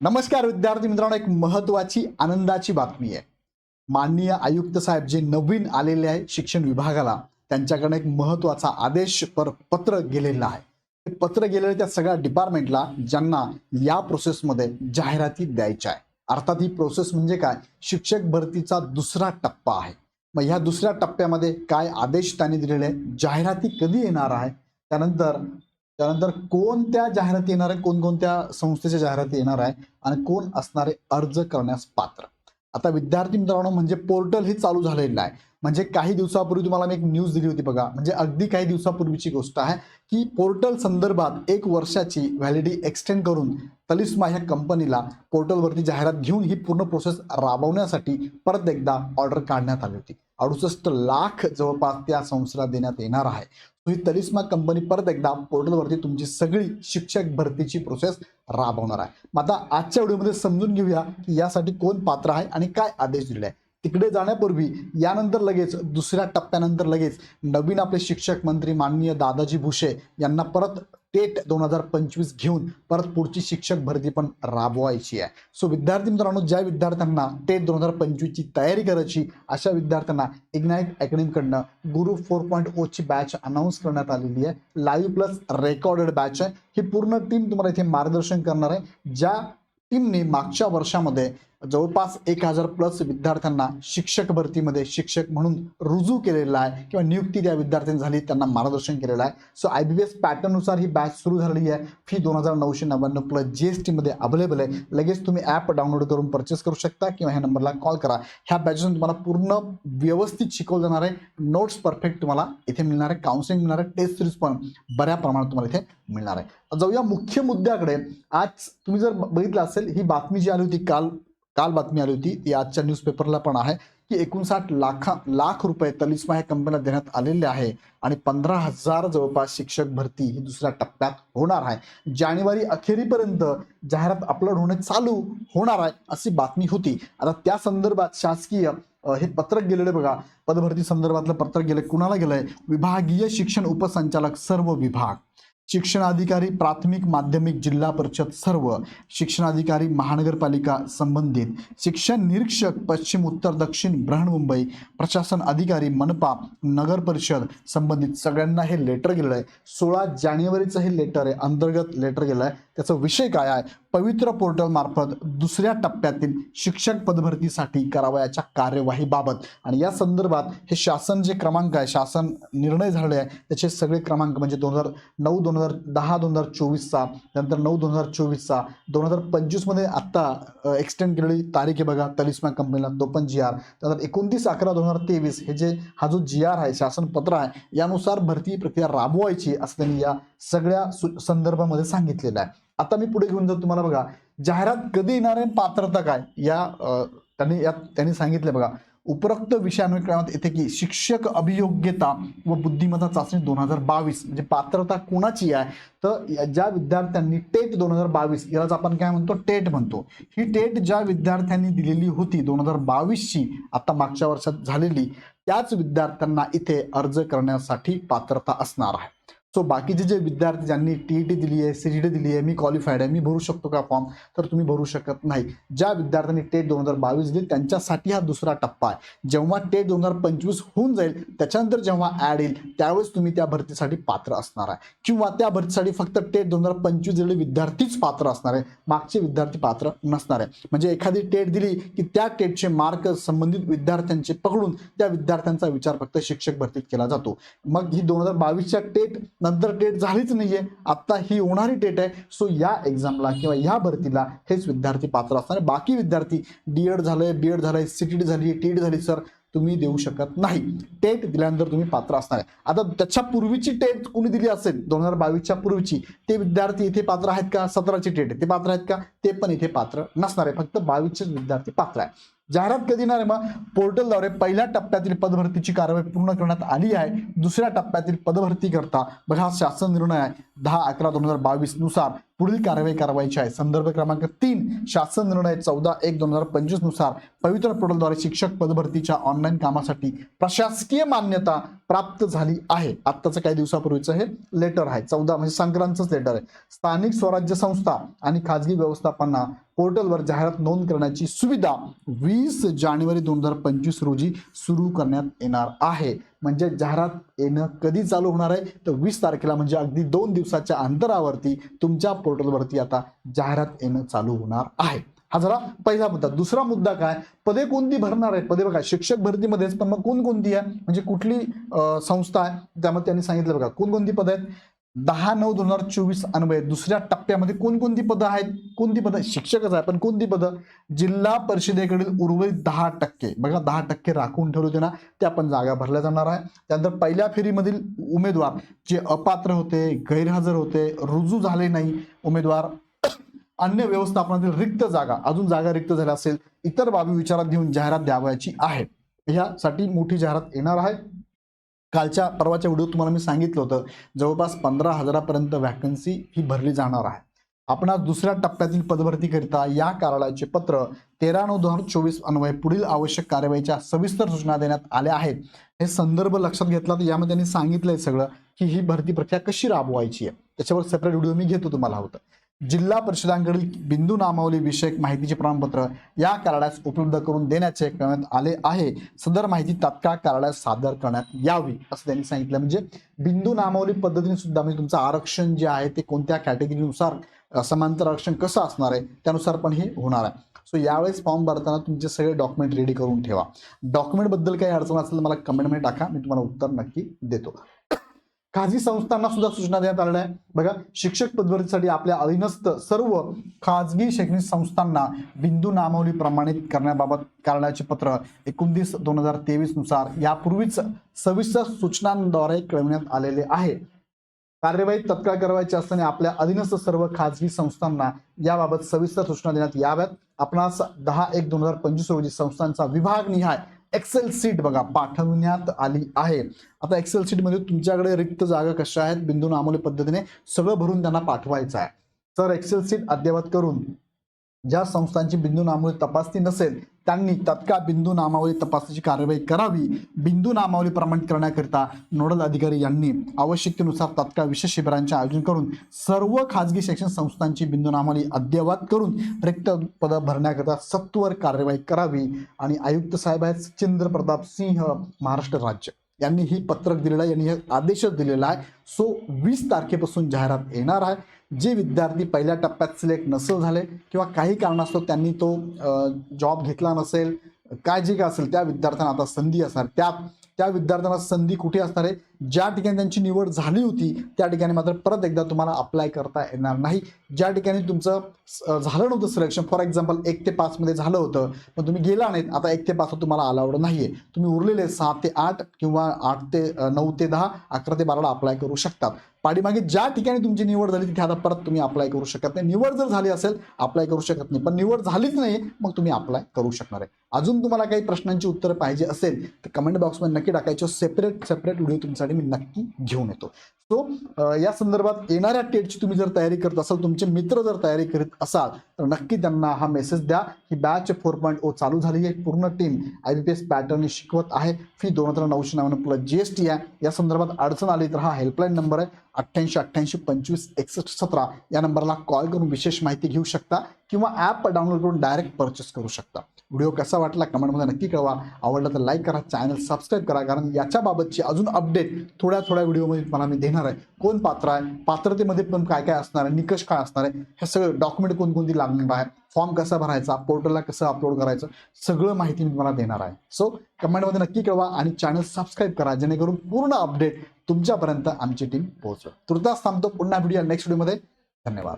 नमस्कार विद्यार्थी मित्रांनो एक महत्वाची आनंदाची बातमी आहे. माननीय आयुक्त साहेब जे नवीन आलेले आहे शिक्षण विभागाला त्यांच्याकडे एक महत्त्वाचा आदेश पर पत्र गेलेलं आहे. ते पत्र गेलेलं त्या सगळ्या डिपार्टमेंटला ज्यांना या प्रोसेसमध्ये जाहिराती द्यायच्या आहे. अर्थात ही प्रोसेस म्हणजे काय? शिक्षक भरतीचा दुसरा टप्पा आहे. मग ह्या दुसऱ्या टप्प्यामध्ये काय आदेश त्यांनी दिलेले? आहे जाहिराती कधी येणार आहे? त्यानंतर त्यानंतर कोणत्या जाहिराती येणार आहे कोणकोणत्या संस्थेच्या जाहिराती येणार आहे आणि कोण असणारे अर्ज करण्यास पात्र. आता विद्यार्थी मित्रांनो म्हणजे पोर्टल हे चालू झालेलं आहे. म्हणजे काही दिवसापूर्वी तुम्हाला मी एक न्यूज दिली होती बघा. म्हणजे अगदी काही दिवसापूर्वीची गोष्ट आहे की पोर्टल संदर्भात एक वर्षाची व्हॅलिडी एक्सटेंड करून तलिस्मा ह्या कंपनीला पोर्टलवरती जाहिरात घेऊन ही पूर्ण प्रोसेस राबवण्यासाठी परत एकदा ऑर्डर काढण्यात आली होती. अडुसष्ट लाख जवळपास त्या संस्थेला देण्यात येणार आहे. ही तलिस्मा कंपनी परत एकदा पोर्टलवरती तुमची सगळी शिक्षक भरतीची प्रोसेस राबवणार आहे. मग आता आजच्या व्हिडिओमध्ये समजून घेऊया की यासाठी कोण पात्र आहे आणि काय आदेश दिले आहे. तिकडे जाण्यापूर्वी यानंतर लगेच दुसऱ्या टप्प्यानंतर लगेच नवीन आपले शिक्षक मंत्री माननीय दादाजी भुसे यांना परत टेट दोन हजार पंचवीस घेऊन परत पुढची शिक्षक भरती पण राबवायची आहे. सो विद्यार्थी मित्रांनो ज्या विद्यार्थ्यांना टेट दोन हजार पंचवीसची तयारी करायची अशा विद्यार्थ्यांना इग्नाईट अकॅडमीकडनं गुरु फोर पॉईंट ओची बॅच अनाऊन्स करण्यात आलेली आहे. लाईव्ह प्लस रेकॉर्डेड बॅच आहे. ही पूर्ण टीम तुम्हाला इथे मार्गदर्शन करणार आहे. ज्या टीमने मागच्या वर्षामध्ये जवळपास एक हजार प्लस विद्यार्थ्यांना शिक्षक भरतीमध्ये शिक्षक म्हणून रुजू केलेला आहे किंवा नियुक्ती त्या विद्यार्थ्यांनी झाली त्यांना मार्गदर्शन केलेलं आहे. सो आय बी एस पॅटर्ननुसार ही बॅच सुरू झालेली आहे. फी दोन हजार नऊशे नव्याण्णव प्लस जी एस टीमध्ये अवेलेबल आहे. लगेच तुम्ही ॲप डाउनलोड करून परचेस करू शकता किंवा ह्या नंबरला कॉल करा. ह्या बॅचेस तुम्हाला पूर्ण व्यवस्थित शिकवलं जाणार आहे. नोट्स परफेक्ट तुम्हाला इथे मिळणार आहे. काउन्सिलिंग मिळणार आहे. टेस्ट सिरीज पण बऱ्या प्रमाणात तुम्हाला इथे मिळणार आहे. जाऊया मुख्य मुद्द्याकडे. आज तुम्ही जर बघितलं असेल ही बातमी जी आली होती काल काल बातमी आली होती ती आजच्या न्यूजपेपरला पण आहे की एकोणसाठ लाखा लाख रुपये तलिस्मा या कंपनीला देण्यात आलेले आहे आणि पंधरा हजार जवळपास शिक्षक भरती ही दुसऱ्या टप्प्यात होणार आहे. जानेवारी अखेरीपर्यंत जाहिरात अपलोड होणे चालू होणार आहे अशी बातमी होती. आता त्या संदर्भात शासकीय हे पत्रक गेलेले बघा पदभरती संदर्भातलं पत्रक गेलं कुणाला गेलंय? विभागीय शिक्षण उपसंचालक सर्व विभाग. शिक्षणाधिकारी प्राथमिक माध्यमिक जिल्हा परिषद सर्व शिक्षणाधिकारी महानगरपालिका संबंधित शिक्षण निरीक्षक पश्चिम उत्तर दक्षिण बृहन्मुंबई प्रशासन अधिकारी मनपा नगर परिषद संबंधित सगळ्यांना हे लेटर गेलेलं आहे. सोळा जानेवारीचं हे लेटर आहे अंतर्गत लेटर गेलं आहे. त्याचा विषय काय आहे? पवित्र पोर्टलमार्फत दुसऱ्या टप्प्यातील शिक्षक पदभरतीसाठी करावयाच्या कार्यवाहीबाबत. आणि या संदर्भात हे शासन जे क्रमांक आहे शासन निर्णय झाले आहे त्याचे सगळे क्रमांक म्हणजे दोन हजार नऊ दोन दोन हजार दहा दोन हजार चोवीसचा नंतर नऊ दोन हजार चोवीसचा दोन हजार पंचवीसमध्ये आत्ता एक्सटेंड केलेली तारीख आहे बघा तलिस्मा कंपनीला तो पण जी आर त्यानंतर एकोणतीस अकरा दोन हजार तेवीस हे जे हा जो जी आर आहे शासनपत्र आहे यानुसार भरती प्रक्रिया राबवायची असं त्यांनी या सगळ्या सु- संदर्भामध्ये सांगितलेलं आहे. आता मी पुढे घेऊन जातो तुम्हाला बघा जाहिरात कधी येणार आहे पात्रता काय? या त्यांनी यात त्यांनी सांगितलं बघा उपरोक्त विषयानुक्रमात येथे की शिक्षक अभियोग्यता व बुद्धिमत्ता चाचणी दोन हजार बावीस म्हणजे पात्रता कोणाची आहे? तर ज्या विद्यार्थ्यांनी टेट दोन हजार बावीस यालाच आपण काय म्हणतो? टेट म्हणतो. ही टेट ज्या विद्यार्थ्यांनी दिलेली होती दोन हजार बावीसची आता मागच्या वर्षात झालेली त्याच विद्यार्थ्यांना इथे अर्ज करण्यासाठी पात्रता असणार आहे. सो बाकीचे जे विद्यार्थी ज्यांनी टी ई टी दिली आहे सी टी टी दिली आहे मी क्वालिफाईड आहे मी भरू शकतो का फॉर्म तर तुम्ही भरू शकत नाही. ज्या विद्यार्थ्यांनी टेट दोन हजार बावीस दिली त्यांच्यासाठी हा दुसरा टप्पा आहे. जेव्हा टेट दोन हजार पंचवीस होऊन जाईल त्याच्यानंतर जेव्हा ॲड येईल त्यावेळेस तुम्ही त्या भरतीसाठी पात्र असणार आहे. किंवा त्या भरतीसाठी फक्त टेट दोन हजार पंचवीस दिलेले विद्यार्थीच पात्र असणार आहे. मागचे विद्यार्थी पात्र नसणार आहे. म्हणजे एखादी टेट दिली की त्या टेटचे मार्क संबंधित विद्यार्थ्यांचे पकडून त्या विद्यार्थ्यांचा विचार फक्त शिक्षक भरतीत केला जातो. मग ही दोन हजार बावीसच्या टेट नंतर टेट झालीच नाहीये. आत्ता ही होणारी टेट आहे. सो या एक्झामला किंवा या भरतीला हेच विद्यार्थी पात्र असणार आहे. बाकी विद्यार्थी डी एड झालंय बी एड झालंय सी टी डी झाली टी झाली सर तुम्ही देऊ शकत नाही. टेट दिल्यानंतर तुम्ही पात्र असणार आहे. आता त्याच्या पूर्वीची टेट कोणी दिली असेल? दोन हजार बावीसच्या पूर्वीची. ते विद्यार्थी इथे पात्र आहेत का? सतराची टेट आहे. ते पात्र आहेत का? ते पण इथे पात्र नसणार आहे. फक्त बावीसचेच विद्यार्थी पात्र आहे. जाहिरात कधी येणार आहे मग? पोर्टलद्वारे पहिल्या टप्प्यातील पदभरतीची कारवाई पूर्ण करण्यात आली आहे. दुसऱ्या टप्प्यातील पदभरती करता बघा हा शासन निर्णय आहे. दहा अकरा दोन हजार बावीसनुसार पुढील कारवाई करावायची आहे. संदर्भ क्रमांक तीन शासन निर्णय चौदा एक दोन हजार पंचवीसनुसार पवित्र पोर्टलद्वारे शिक्षक पदभरतीच्या ऑनलाईन कामासाठी प्रशासकीय मान्यता प्राप्त झाली आहे. आत्ताचं काही दिवसापूर्वीचं हे लेटर आहे. चौदा म्हणजे संक्रांतच लेटर आहे. स्थानिक स्वराज्य संस्था आणि खाजगी व्यवस्थापना पोर्टलवर जाहिरात नोंद करण्याची सुविधा वीस जानेवारी दोन हजार पंचवीस रोजी सुरू करण्यात येणार आहे. म्हणजे जाहिरात येणं कधी चालू होणार आहे? तर वीस तारखेला म्हणजे अगदी दोन दिवसाच्या अंतरावरती तुमच्या पोर्टलवरती आता जाहिरात येणं चालू होणार आहे. हा झाला पहिला मुद्दा. दुसरा मुद्दा काय? पदे कोणती भरणार आहेत? पदे बघा शिक्षक भरतीमध्येच पण मग कोणकोणती आहे? म्हणजे कुठली संस्था आहे? त्यामध्ये त्यांनी सांगितलं बघा कोणकोणती पदं आहेत? दहा नऊ दोन हजार चोवीस अन्वय दुसऱ्या टप्प्यामध्ये कोणकोणती पदं आहेत? कोणती पदं? शिक्षकच आहे पण कोणती पदं? जिल्हा परिषदेकडील उर्वरित दहा टक्के. बघा दहा टक्के राखून ठेवले होते ना त्या पण जागा भरल्या जाणार आहे. त्यानंतर पहिल्या फेरीमधील उमेदवार जे अपात्र होते गैरहजर होते रुजू झाले नाही उमेदवार अन्य व्यवस्थापनातील रिक्त जागा अजून जागा रिक्त झाल्या असेल इतर बाबी विचारात घेऊन जाहिरात द्यावयाची आहे. ह्यासाठी मोठी जाहिरात येणार आहे. कालच्या परवाच्या व्हिडिओत तुम्हाला मी सांगितलं होतं जवळपास पंधरा हजारापर्यंत व्हॅकन्सी ही भरली जाणार आहे. आपण दुसऱ्या टप्प्यातील पदभरतीकरिता या कार्यालयाचे पत्र तेरा नऊ दोन हजार चोवीस अन्वये पुढील आवश्यक कार्यवाहीच्या सविस्तर सूचना देण्यात आल्या आहेत. हे संदर्भ लक्षात घेतला तर यामध्ये त्यांनी सांगितलंय सगळं की ही भरती प्रक्रिया कशी राबवायची आहे. त्याच्यावर सेपरेट व्हिडिओ मी घेतो तुम्हाला होतं. जिल्हा परिषदांकडील बिंदू नामावली विषयक माहितीचे प्रमाणपत्र या कार्यालयास उपलब्ध करून देण्याचे करण्यात आले आहे. सदर माहिती तात्काळ कार्यालयास सादर करण्यात यावी असं त्यांनी सांगितलं. म्हणजे बिंदू नामावली पद्धतीने सुद्धा म्हणजे तुमचं आरक्षण जे आहे ते कोणत्या कॅटेगरीनुसार समांतर आरक्षण कसं असणार आहे त्यानुसार पण हे होणार आहे. सो यावेळेस फॉर्म भरताना तुमचे सगळे डॉक्युमेंट रेडी करून ठेवा. डॉक्युमेंटबद्दल काही अडचण असेल मला कमेंटमध्ये टाका मी तुम्हाला उत्तर नक्की देतो. खाजगी संस्थांना सुद्धा सूचना देण्यात आलेल्या आहे बघा शिक्षक पदभरतीसाठी आपल्या अधीनस्थ सर्व खाजगी शैक्षणिक संस्थांना बिंदू नामावली प्रमाणित करण्याबाबत कार्यालयाचे पत्र एकोणतीस दोन हजार तेवीसनुसार यापूर्वीच सविस्तर सूचनांद्वारे कळविण्यात आलेले आहे. कार्यवाही तत्काळ करावायची असताना आपल्या अधीनस्थ सर्व खाजगी संस्थांना याबाबत सविस्तर सूचना देण्यात याव्यात. आपणास दहा एक दोन हजार पंचवीस रोजी संस्थांचा विभाग निहाय एक्सेल सीट बघा पाठवण्यात आली आहे. आता एक्सेल सीटमध्ये तुमच्याकडे रिक्त जागा कशा आहेत? बिंदू नामोली पद्धतीने सगळं भरून त्यांना पाठवायचं आहे. तर एक्सेल सीट अद्ययावत करून ज्या संस्थांची बिंदू नामोली तपासणी नसेल त्यांनी तत्काळ बिंदू नामावली तपासाची कार्यवाही करावी. बिंदू नामावली प्रमाणित करण्याकरिता नोडल अधिकारी यांनी आवश्यकतेनुसार तत्काळ विशेष शिबिरांचे आयोजन करून सर्व खाजगी शैक्षणिक संस्थांची बिंदू नामावली अद्ययावत करून रिक्त पदं भरण्याकरिता सत्वर कार्यवाही करावी. आणि आयुक्त साहेब आहेत सचिंद्र प्रताप सिंह महाराष्ट्र राज्य. यांनी ही पत्रक दिलेलं आहे यांनी हे आदेशच दिलेला आहे. सो वीस तारखेपासून जाहिरात येणार आहे. जे विद्यार्थी पहिल्या टप्प्यात सिलेक्ट नसेल झाले किंवा काही कारणास्तव त्यांनी तो जॉब घेतला नसेल काय जे काय असेल त्या विद्यार्थ्यांना आता संधी असणार. त्या त्या विद्यार्थ्यांना संधी कुठे असणार आहे? ज्या ठिकाणी त्यांची निवड झाली होती त्या ठिकाणी मात्र परत एकदा तुम्हाला अप्लाय करता येणार नाही. ज्या ठिकाणी तुमचं झालं नव्हतं सिलेक्शन फॉर एक्झाम्पल एक ते पाचमध्ये झालं होतं पण तुम्ही गेला नाहीत आता एक ते पाच तुम्हाला अलाउड नाही आहे तुम्ही उरलेले सहा ते आठ किंवा आठ ते नऊ ते दहा अकरा ते बाराला अप्लाय करू शकतात. पाठीमागे ज्या ठिकाणी तुमची निवड झाली तिथे आता परत तुम्ही अप्लाय करू शकत नाही. निवड जर झाली असेल अप्लाय करू शकत नाही. पण निवड झालीच नाही मग तुम्ही अप्लाय करू शकणार आहे. अजून तुम्हाला काही प्रश्नांची उत्तरं पाहिजे असेल तर कमेंट बॉक्समध्ये नक्की टाकायचे. सेपरेट सेपरेट व्हिडिओ तुमच्यासाठी मी नक्की घेऊन येतो. सो या संदर्भात येणाऱ्या टेटची तुम्ही जर तयारी करत असाल तुमचे मित्र जर तयारी करीत असाल तर नक्की त्यांना हा मेसेज द्या. ही बॅच फोर पॉईंट ओ चालू झाली आहे. पूर्ण team I B P S pattern शिकवत आहे. फी दोन हजार नऊशे नव्याण्णव प्लस जी एस टी आहे. या संदर्भात अडचण आली तर हा हेल्पलाईन नंबर आहे. अठ्ठ्याऐंशी अठ्ठ्याऐंशी पंचवीस एकसष्ट सतरा या नंबरला कॉल करून विशेष माहिती घेऊ शकता किंवा ॲप डाउनलोड करून डायरेक्ट परचेस करू शकता. व्हिडिओ कसा वाटला कमेंटमध्ये नक्की कळवा. आवडला तर लाईक करा चॅनल सबस्क्राईब करा कारण याच्याबाबतची अजून अपडेट थोड्या थोड्या व्हिडिओमध्ये तुम्हाला मी देणार आहे. कोण पात्र आहे? पात्रतेमध्ये पण काय काय असणार आहे? निकष काय असणार आहे? हे सगळं डॉक्युमेंट कोणकोणती लागणार आहे? फॉर्म कसा भरायचा? पोर्टलला कसं अपलोड करायचं? सगळं माहिती मी तुम्हाला देणार आहे. सो कमेंटमध्ये नक्की कळवा आणि चॅनल सबस्क्राईब करा जेणेकरून पूर्ण अपडेट तुमच्यापर्यंत आमची टीम पोहोचवेल तुर्तास थांबतो. पुन्हा व्हिडिओ नेक्स्ट व्हिडिओमध्ये धन्यवाद.